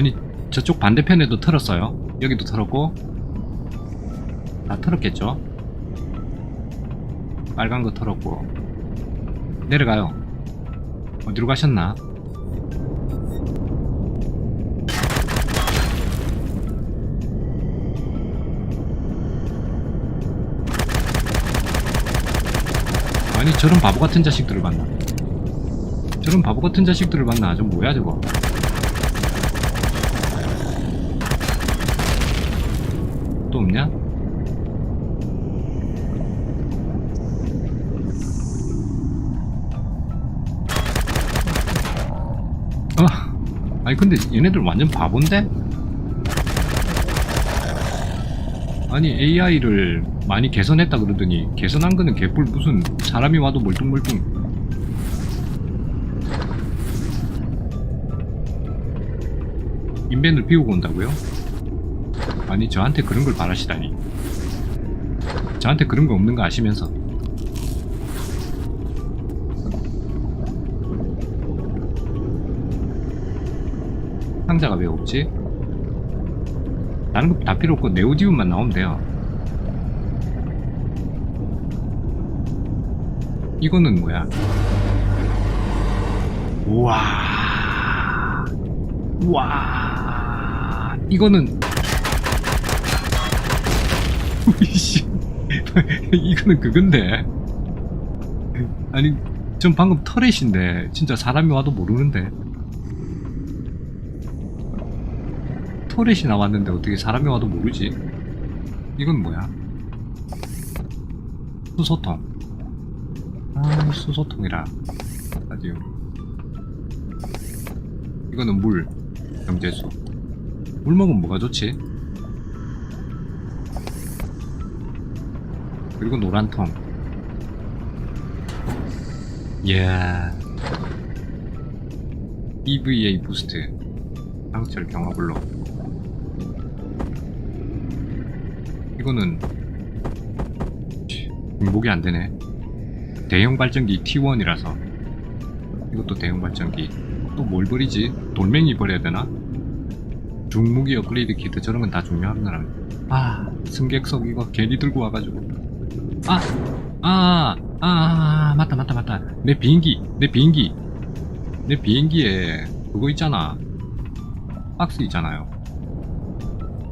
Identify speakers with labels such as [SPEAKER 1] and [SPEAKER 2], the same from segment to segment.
[SPEAKER 1] 아니 저쪽 반대편에도 털었어요. 여기도 털었고. 다 털었겠죠? 빨간 거 털었고. 내려가요. 어디로 가셨나? 아니 저런 바보 같은 자식들을 만나. 저런 바보 같은 자식들을 만나. 저 뭐야 저거 없냐? 어? 아니 근데 얘네들 완전 바본데? 아니 AI를 많이 개선했다 그러더니 개선한 거는 개뿔 무슨 사람이 와도 멀뚱멀뚱 인벤을 비우고 온다고요? 아니 저한테 그런 걸 바라시다니. 저한테 그런 거 없는 거 아시면서. 상자가 왜 없지? 다른 거 다 필요 없고 네오디움만 나오면 돼요. 이거는 뭐야? 우와. 우와. 이거는 이씨. 이거는 그건데. 아니 전 방금 터렛인데 진짜 사람이 와도 모르는데. 터렛이 나왔는데 어떻게 사람이 와도 모르지? 이건 뭐야? 수소통. 아 수소통이라. 라디오 이거는 물. 경제수. 물 먹으면 뭐가 좋지? 그리고 노란 통. 이야. EVA 부스트. 상철 경화 블록. 이거는 중복이 안 되네. 대형 발전기 T1이라서. 이것도 대형 발전기. 또 뭘 버리지? 돌멩이 버려야 되나? 중무기 업그레이드 키트 저런 건다 거라. 아, 승객석 이거 괜히 들고 와가지고. 아, 아, 아, 맞다, 맞다, 맞다. 내 비행기, 내 비행기. 내 비행기에 그거 있잖아. 박스 있잖아요.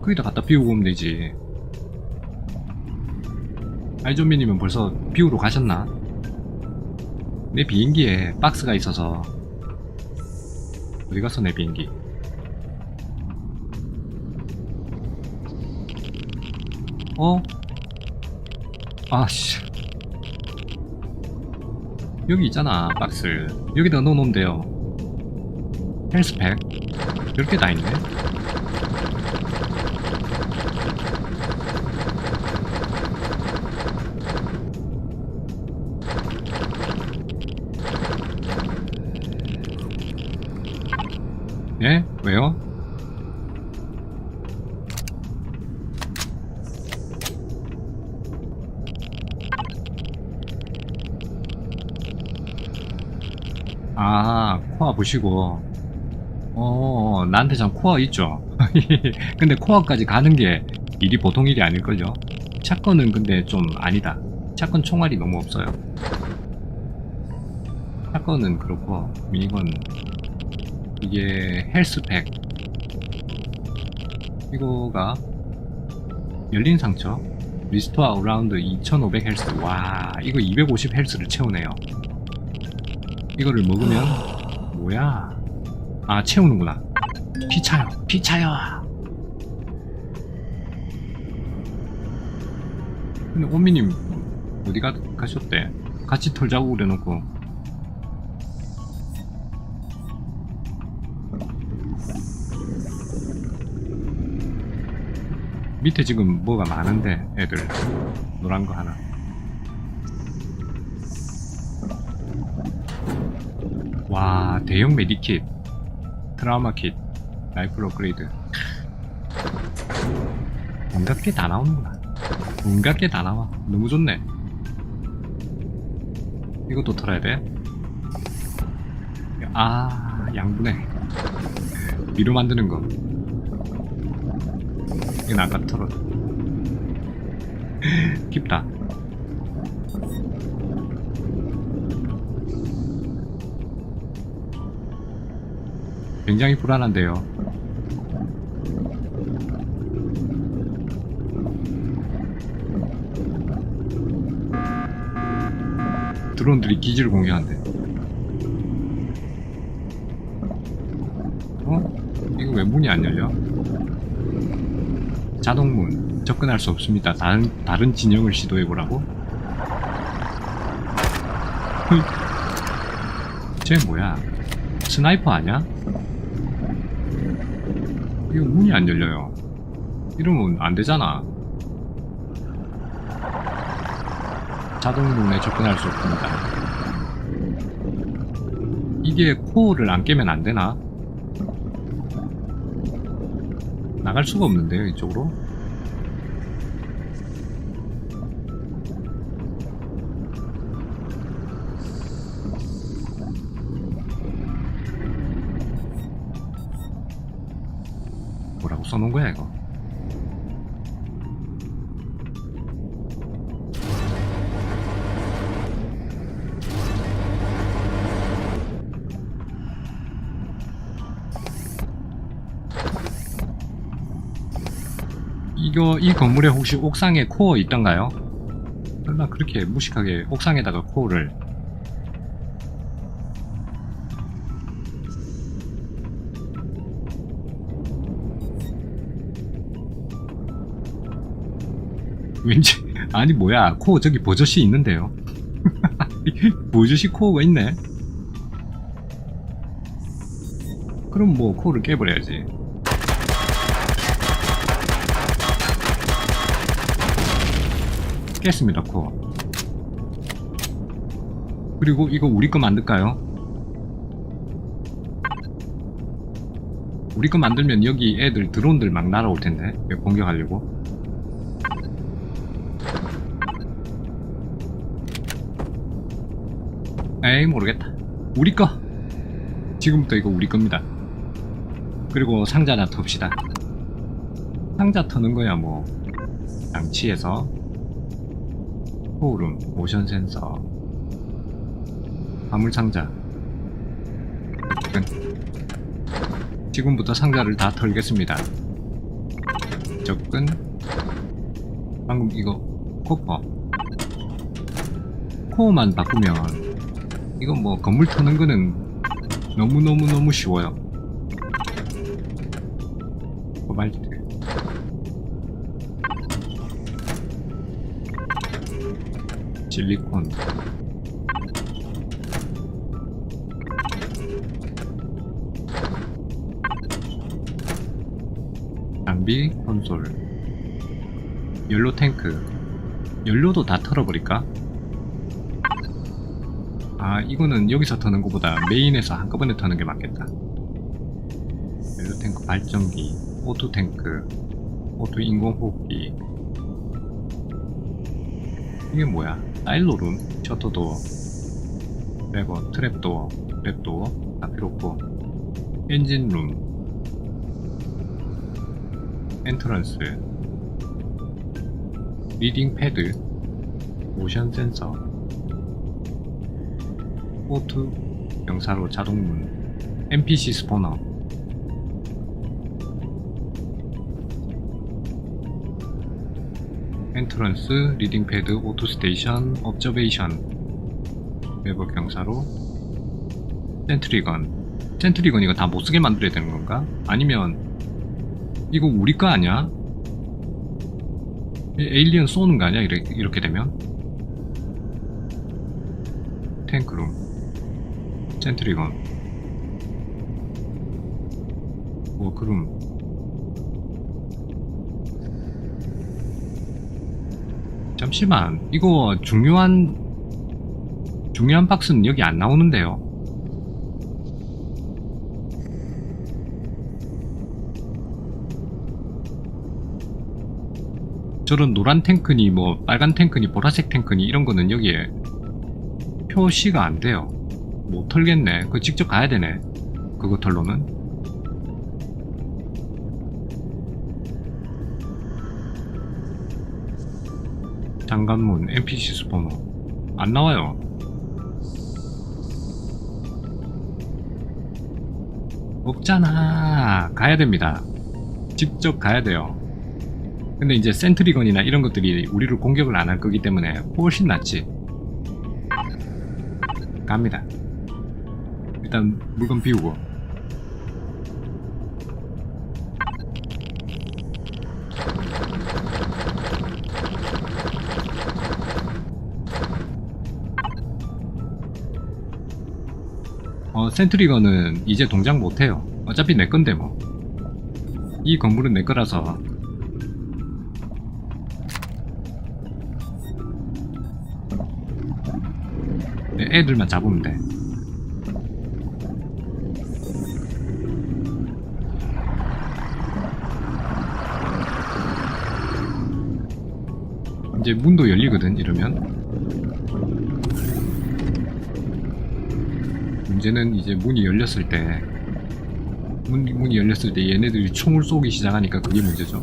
[SPEAKER 1] 거기다 갖다 비우고 오면 되지. 알조미님은 벌써 비우러 가셨나? 내 비행기에 박스가 있어서 어디 갔어 내 비행기? 어? 아씨. 여기 있잖아 박스. 여기다 넣어놓으면 돼요. 헬스팩. 이렇게 다 있네 예? 왜요? 아, 코어 보시고. 어, 나한테 참 코어 있죠. 근데 코어까지 가는 게 일이 보통 일이 아닐걸요. 샷건은 근데 좀 아니다. 샷건 총알이 너무 없어요. 샷건은 그렇고, 미니건, 이게 헬스팩. 이거가 열린 상처. 리스토어 어라운드 2500 헬스. 와, 이거 250 헬스를 채우네요. 이거를 먹으면 뭐야? 아 채우는구나. 피 차요, 피 차요. 근데 오미님 어디 가, 가셨대? 같이 털자고 그래놓고 밑에 지금 뭐가 많은데 애들 노란 거 하나 와 대형 메디킷 트라우마 킷 라이플 업그레이드 온갖 게 다 나오는구나 온갖 게 다 나와 너무 좋네 이것도 털어야 돼? 아 양분해 위로 만드는 거. 이건 아까 털어. 깊다. 굉장히 불안한데요. 드론들이 기지를 공개한대. 어? 이거 왜 문이 안 열려? 자동문 접근할 수 없습니다. 다른 다른 진영을 시도해 보라고? 쟤 뭐야? 스나이퍼 아니야? 이거 문이 안 열려요. 이러면 안 되잖아. 자동문에 접근할 수 없습니다. 이게 코어를 안 깨면 안 되나? 나갈 수가 없는데요, 이쪽으로? 써놓은 거야, 이거? 이거 이 건물에 혹시 옥상에 코어 있던가요? 설마 그렇게 무식하게 옥상에다가 코어를 왠지 아니 뭐야. 코어 저기 버젓이 있는데요. 버젓이 코어가 있네. 그럼 뭐 코어를 깨버려야지. 깼습니다 코어 그리고 이거 우리 거 만들까요? 우리 거 만들면 여기 애들 드론들 막 날아올 텐데. 공격하려고 에이 모르겠다 우리 거 지금부터 이거 우리 겁니다 그리고 상자나 텁시다 상자 터는 거야 뭐 장치에서 호우름, 모션 센서, 화물 상자. 지금부터 상자를 다 털겠습니다. 접근. 방금 이거 코퍼. 코어만 바꾸면 이건 뭐 건물 터는 거는 너무너무너무 쉬워요. 코발트. 실리콘 장비 콘솔 연료 탱크 연료도 다 털어버릴까? 아 이거는 여기서 터는 것보다 메인에서 한꺼번에 터는 게 맞겠다. 연료 탱크 발전기 오토 탱크 오토 인공호흡기. 이게 뭐야? 사일로룸, 셔터도어, 레버, 트랩도어, 트랩도어, 다 필요 없고. 엔진룸, 엔트런스, 리딩 패드, 모션 센서, 포트, 영사로 자동문, NPC 스포너, 엔트런스, 리딩 패드, 오토 스테이션, 옵저베이션, 외부 경사로, 센트리건. 센트리건 이거 다 못쓰게 만들어야 되는 건가? 아니면 이거 우리 거 아니야? 이 에일리언 쏘는 거 아니야? 이렇게, 이렇게 되면? 탱크룸, 센트리건, 워크룸, 잠시만. 이거 중요한 중요한 박스는 여기 안 나오는데요. 저런 노란 탱크니 뭐 빨간 탱크니 보라색 탱크니 이런 거는 여기에 표시가 안 돼요 못 털겠네. 그 직접 가야 되네. 그거 털로는. 장관문 NPC 스포너 안 나와요. 없잖아. 가야 됩니다. 직접 가야 돼요. 근데 이제 센트리건이나 이런 것들이 우리를 공격을 안 할 거기 때문에 훨씬 낫지. 갑니다. 일단 물건 비우고. 어, 센트리건은 이제 동작 못해요. 어차피 내 건데 뭐. 이 건물은 내 거라서. 네, 애들만 잡으면 돼. 이제 문도 열리거든, 이러면. 문제는 이제 문이 열렸을 때 문, 문이 열렸을 때 얘네들이 총을 쏘기 시작하니까 그게 문제죠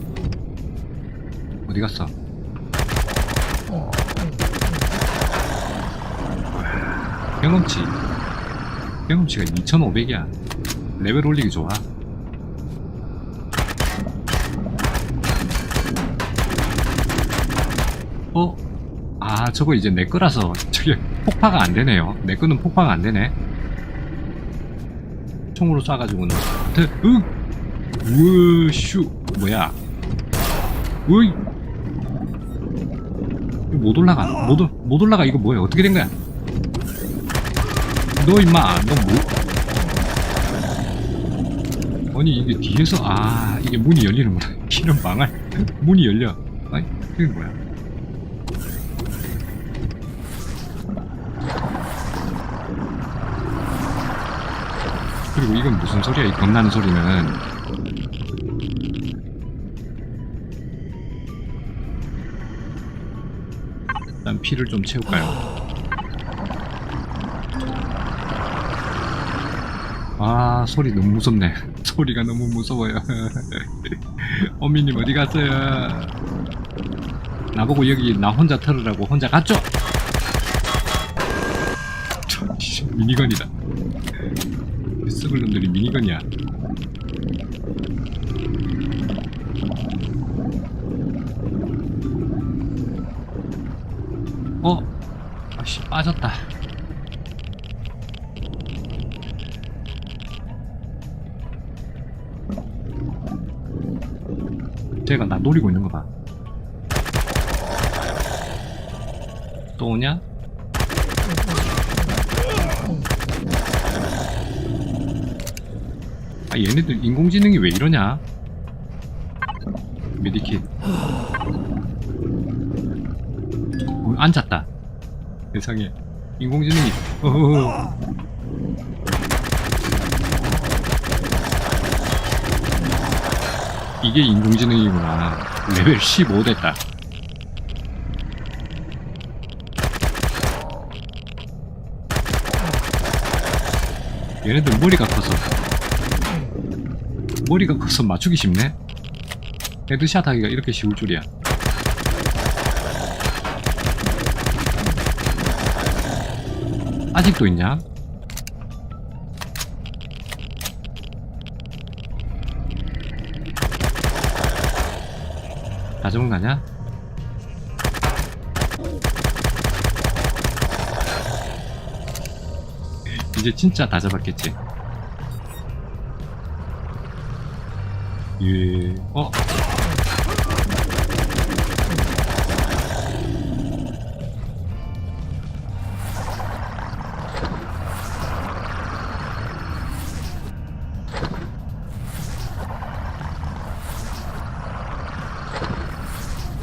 [SPEAKER 1] 어디 갔어? 경험치 경험치가 2500이야 레벨 올리기 좋아 저거 이제 내 거라서 저게 폭파가 안 되네요. 내 거는 폭파가 안 되네. 총으로 쏴가지고는. 대, 으! 우슈. 뭐야? 으이. 못 올라가. 못, 올- 못 올라가. 이거 뭐야? 어떻게 된 거야? 너 임마 너 뭐? 아니 이게 뒤에서 아 이게 문이 열리는구나. 이런 망할 문이 열려. 아니 이게 뭐야 그리고 이건 무슨 소리야? 이 겁나는 소리는. 일단 피를 좀 채울까요? 아 소리 너무 무섭네. 소리가 너무 무서워요. 어미님 어디 갔어요? 나보고 여기 나 혼자 털으라고 혼자 갔죠? 미니건이다 습을 놈들이 미니건이야. 어? 아씨 빠졌다. 쟤가 나 노리고 있는 거 봐. 또 오냐? 아 얘네들 인공지능이 왜 이러냐? 메디킷. 어, 앉았다. 세상에. 인공지능이. 어허허. 이게 인공지능이구나. 레벨 15 됐다. 얘네들 머리가 커서 머리가 커서 맞추기 쉽네? 헤드샷 하기가 이렇게 쉬울 줄이야. 아직도 있냐? 다 잡은 거냐? 이제 진짜 다 잡았겠지. 예. 어?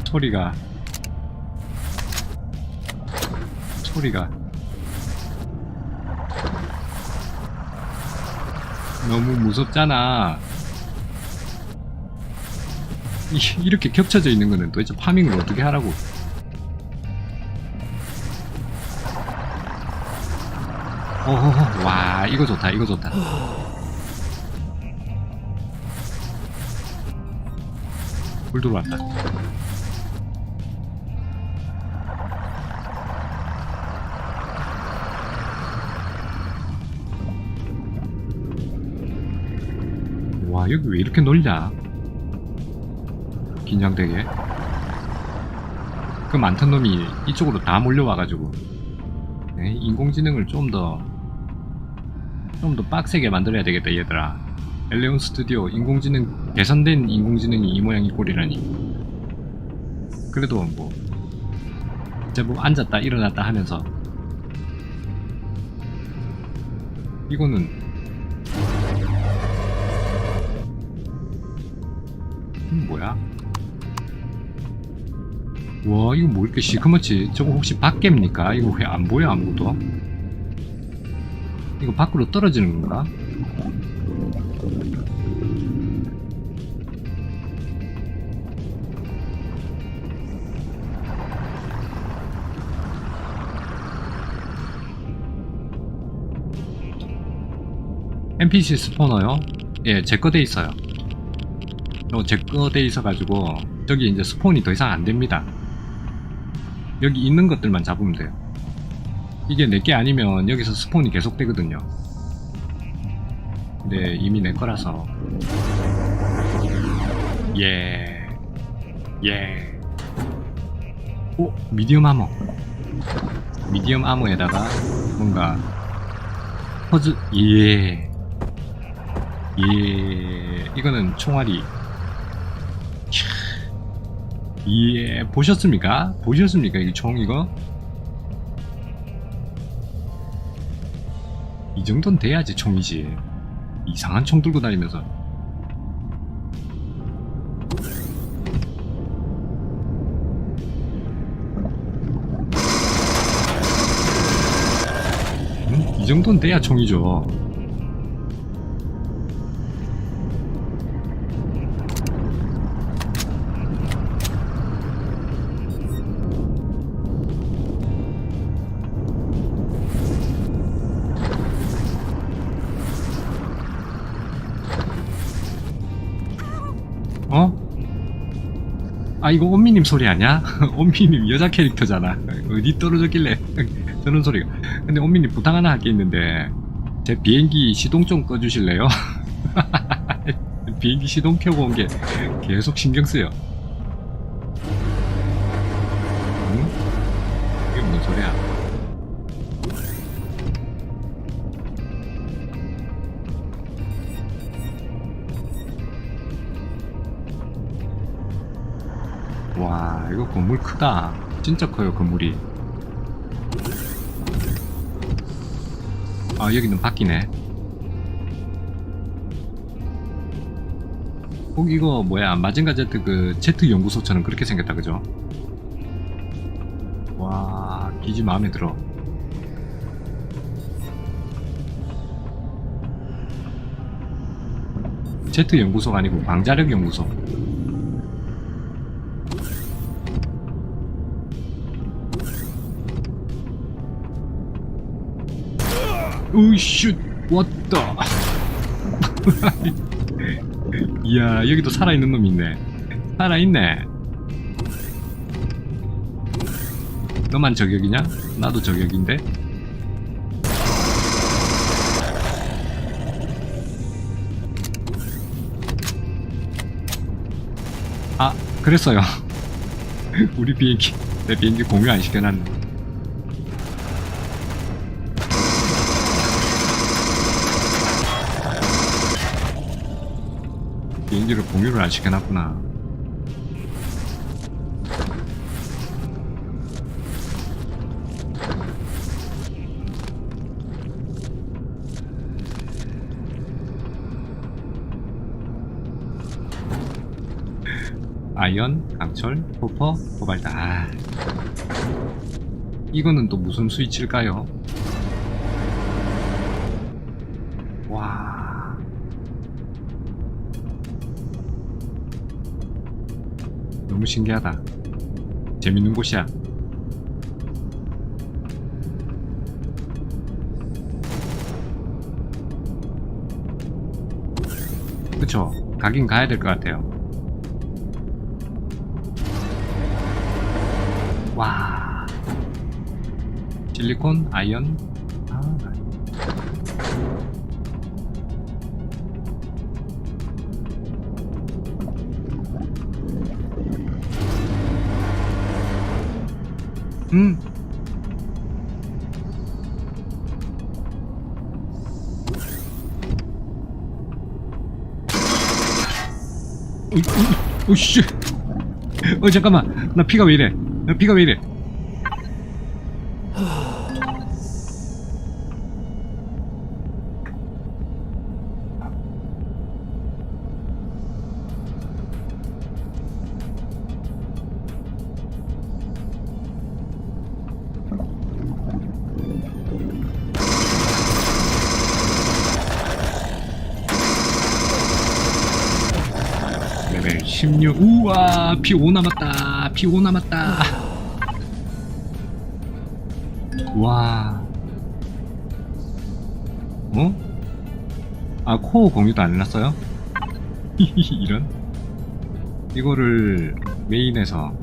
[SPEAKER 1] 소리가 소리가 너무 무섭잖아. 이, 렇게 겹쳐져 있는 거는 도대체 파밍을 어떻게 하라고? 어허허. 와 이거 좋다 이거 좋다. 불 들어왔다. 와 여기 왜 이렇게 놀냐? 긴장되게. 그 많던 놈이 이쪽으로 다 몰려와가지고. 네, 인공지능을 좀 더 좀 더 빡세게 만들어야 되겠다 얘들아. 엘레온 스튜디오 인공지능 개선된 인공지능이 이 모양 이 꼴이라니. 그래도 뭐 이제 뭐 앉았다 일어났다 하면서. 이거는 이건 뭐야? 와 이거 뭐 이렇게 시커멓지? 저거 혹시 밖입니까? 이거 왜 안 보여 아무것도? 이거 밖으로 떨어지는 건가? NPC 스포너요? 예, 제거 돼 있어요. 어, 제거 돼 있어가지고 저기 이제 스폰이 더 이상 안 됩니다. 여기 있는 것들만 잡으면 돼요. 이게 내게 아니면 여기서 스폰이 계속 되거든요. 근데 이미 내 거라서 예, 예. 오, 미디엄 아머. 미디엄 아머에다가 뭔가 퍼즈 예. 예, 이거는 총알이. 캬. 예, 보셨습니까? 보셨습니까? 이 총 이거? 이 정도는 돼야지 총이지. 이상한 총 들고 다니면서. 음? 이 정도는 돼야 총이죠. 아 이거 온미님 소리 아니야? 온미님 여자 캐릭터잖아 어디 떨어졌길래 저런 소리가 근데 온미님 부탁 하나 할 게 있는데 제 비행기 시동 좀 꺼주실래요? 비행기 시동 켜고 온 게 계속 신경 쓰여 건물 크다. 진짜 커요 건물이. 아 여기는 바뀌네. 꼭 이거 뭐야 마징가 제트 그 제트 연구소처럼 그렇게 생겼다 그죠? 와 기지 마음에 들어. 제트 연구소가 아니고 광자력 연구소 으이슛 왔다. 이야 여기도 살아있는 놈이 있네. 살아있네. 너만 저격이냐? 나도 저격인데? 아 그랬어요. 우리 비행기 내 비행기 공유 안 시켜놨네 비행기를 공유를 안 시켜놨구나. 아이언, 강철, 포퍼, 포발다. 아. 이거는 또 무슨 스위치일까요? 너무 신기하다. 재밌는 곳이야. 그쵸? 가긴 가야 될 것 같아요. 와. 실리콘, 아이언. 응. 어, 어, 어, 씨. 어, 잠깐만. 나 피가 왜 이래? 나 피가 왜 이래? 피5 남았다. 피5 남았다. 와. 어? 아, 코어 공유도 안 해놨어요? 이런? 이거를 메인에서.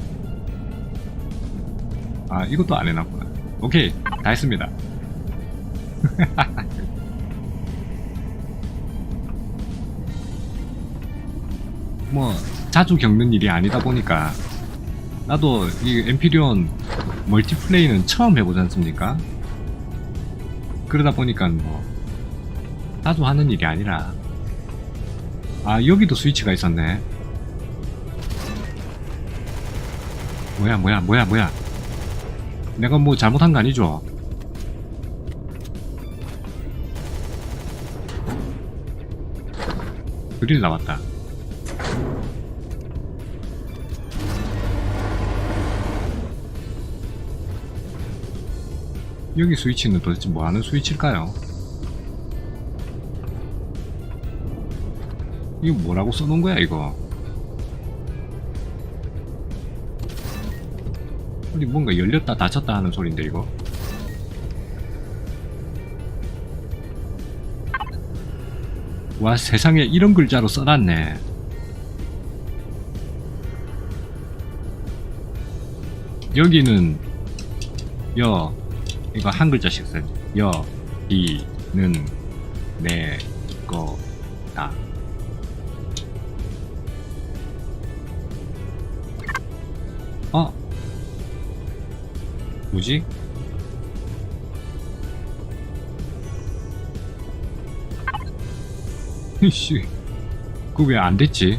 [SPEAKER 1] 아, 이것도 안 해놨구나. 오케이, 다 했습니다. 뭐 자주 겪는 일이 아니다 보니까. 나도 이 엠피리온 멀티플레이는 처음 해보지 않습니까? 그러다 보니까 뭐 자주 하는 일이 아니라. 아 여기도 스위치가 있었네. 뭐야 뭐야 뭐야 뭐야. 내가 뭐 잘못한 거 아니죠? 그릴 나왔다 여기 스위치는 도대체 뭐하는 스위치일까요? 이거 뭐라고 써놓은 거야 이거? 어디 뭔가 열렸다 닫혔다 하는 소린데 이거? 와 세상에 이런 글자로 써놨네. 여기는 여 이거 한 글자씩 써야지. 여, 이, 는, 내, 거, 다. 어? 뭐지? 씨, 그거 왜안 됐지?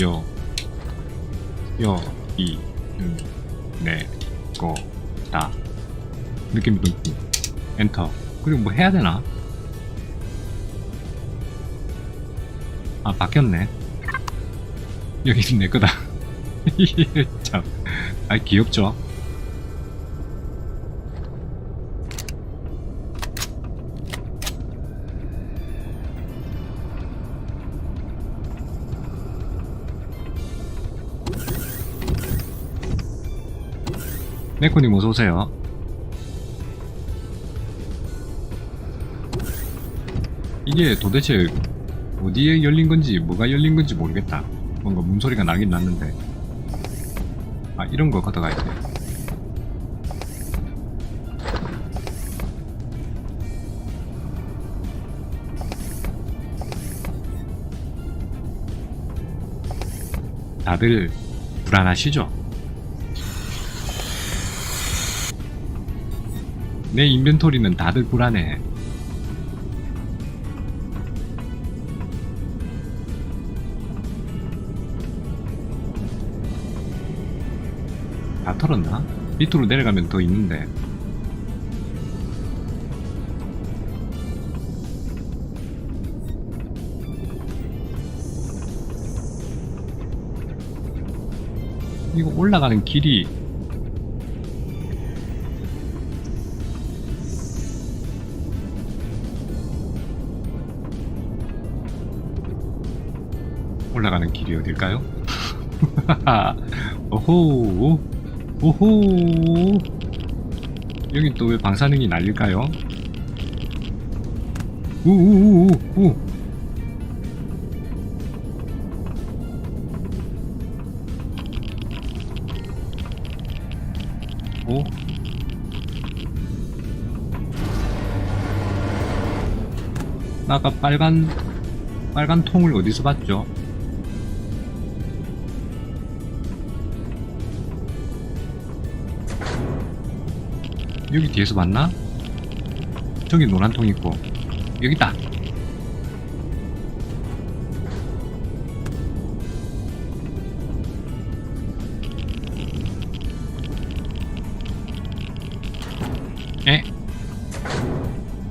[SPEAKER 1] 여, 여, 이, 는, 내, 거, 다. 느낌이 좀 엔터 그리고 뭐 해야 되나? 아 바뀌었네 여기는 내 거다 참, 아 귀엽죠? 네코님 어서 오세요. 이게 도대체 어디에 열린 건지 뭐가 열린 건지 모르겠다. 뭔가 문소리가 나긴 났는데. 아 이런 거 걷어가야 돼. 다들 불안하시죠? 내 인벤토리는 다들 불안해. 다 털었나? 밑으로 내려가면 더 있는데. 이거 올라가는 길이 올라가는 길이 어딜까요? 오호 오호 여긴 또 왜 방사능이 날릴까요? 우우우우 오? 나 아까 빨간 빨간 통을 어디서 봤죠? 여기 뒤에서 봤나? 저기 노란 통 있고 여기 있다 에?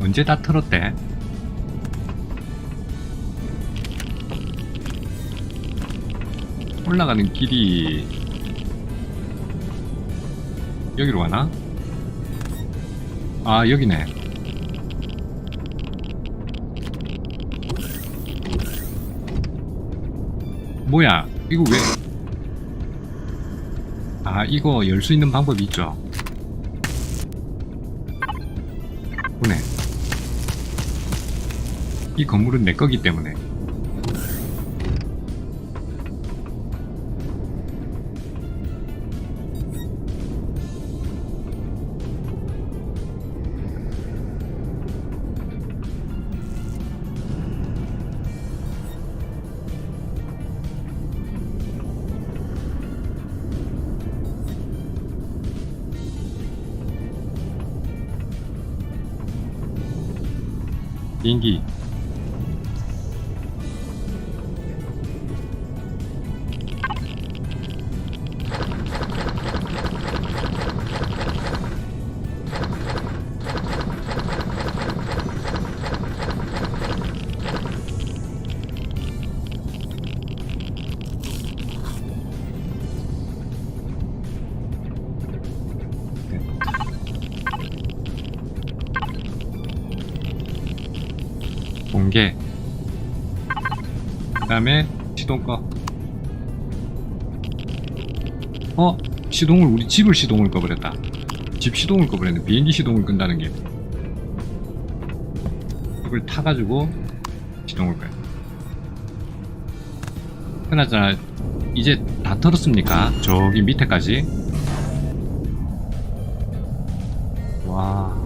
[SPEAKER 1] 언제 다 털었대? 올라가는 길이 여기로 가나? 아 여기네. 뭐야? 이거 왜? 아 이거 열 수 있는 방법이 있죠. 보네. 이 건물은 내 거기 때문에 비행 다음에 시동 꺼. 어? 시동을 우리 집을 시동을 꺼버렸다. 집 시동을 꺼버렸네. 비행기 시동을 끈다는 게. 이걸 타가지고 시동을 꺼요 그나저나 이제 다 털었습니까? 저기 밑에까지. 와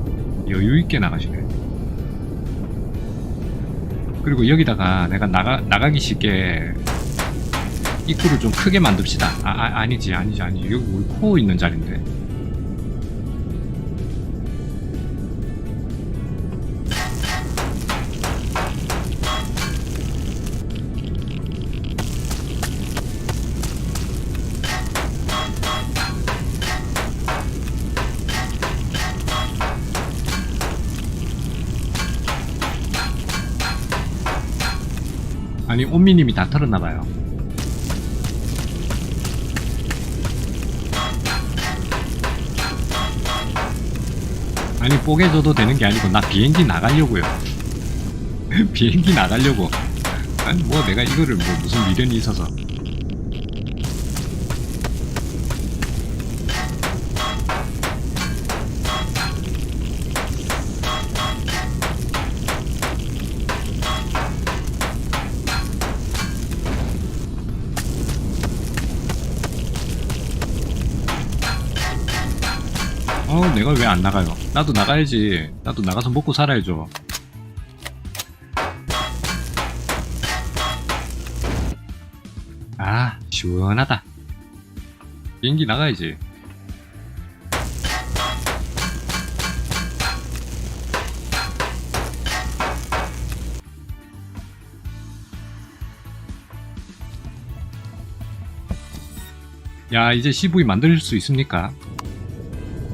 [SPEAKER 1] 여유 있게 나가시네 그리고 여기다가 내가 나가, 나가기 쉽게 입구를 좀 크게 만듭시다. 아, 아 아니지, 아니지, 아니지. 여기 우리 코어 있는 자리인데. 온미님이 다 털었나봐요. 아니, 뽀개져도 되는 게 아니고, 나 비행기 나가려고요. 비행기 나가려고. 아니, 뭐, 내가 이거를 뭐, 무슨 미련이 있어서. 어, 내가 왜 안 나가요? 나도 나가야지. 나도 나가서 먹고 살아야죠. 아, 시원하다. 비행기 나가야지. 야, 이제 CV 만들 수 있습니까?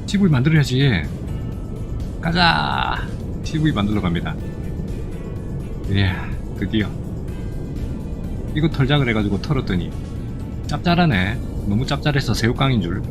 [SPEAKER 1] CV 만들어야지. 가자. CV 만들러 갑니다. 이야, 드디어. 이거 털자 그래가지고 털었더니 짭짤하네. 너무 짭짤해서 새우깡인 줄.